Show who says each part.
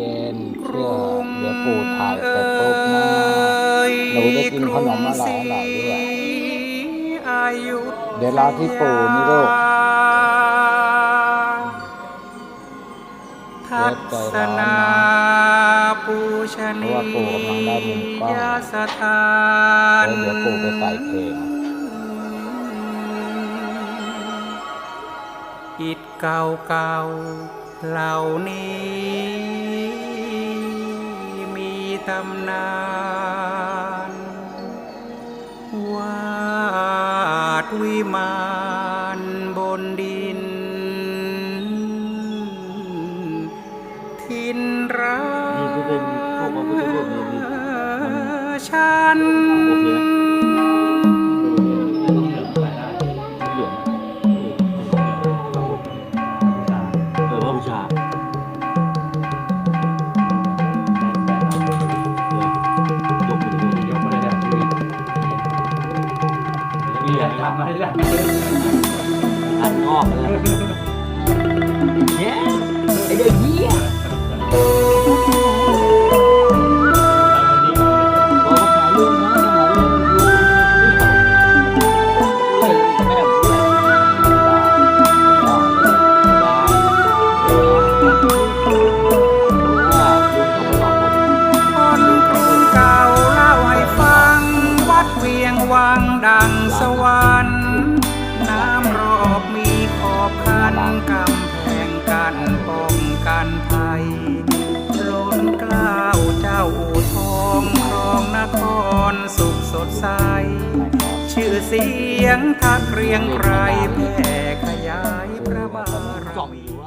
Speaker 1: ย็นเชื่องเดี๋ยวปูถ่ายเสร็จปุ๊บนะ
Speaker 2: หนูได้กินขนมอร่อยอร่อยด้วย เดี๋ยวรอที่ปูนี่ลูกทัศนาปูชนียาสถานเดี๋ยวปูไปใส่เ
Speaker 1: พลง
Speaker 2: อิดเก่าเก่าเหล่านี้ ตำนาน วาดวิมานบนดิน ทินรานี่ที่เป็นพวกพระพุทธรูปเนี่ยมีชัน
Speaker 3: โอเคเห
Speaker 4: ทำอะไรล่ะ
Speaker 3: อันงอกเลย yeah
Speaker 2: วังดังสวรรค์ น้ำรอบมีขอบคันกำแพงกันป้องกันภัยล้นกล้าวเจ้าอู่ทองครองนครสุขสดใส ชื่อเสียงทักเรียงไกรแผ่ขยายพระบาร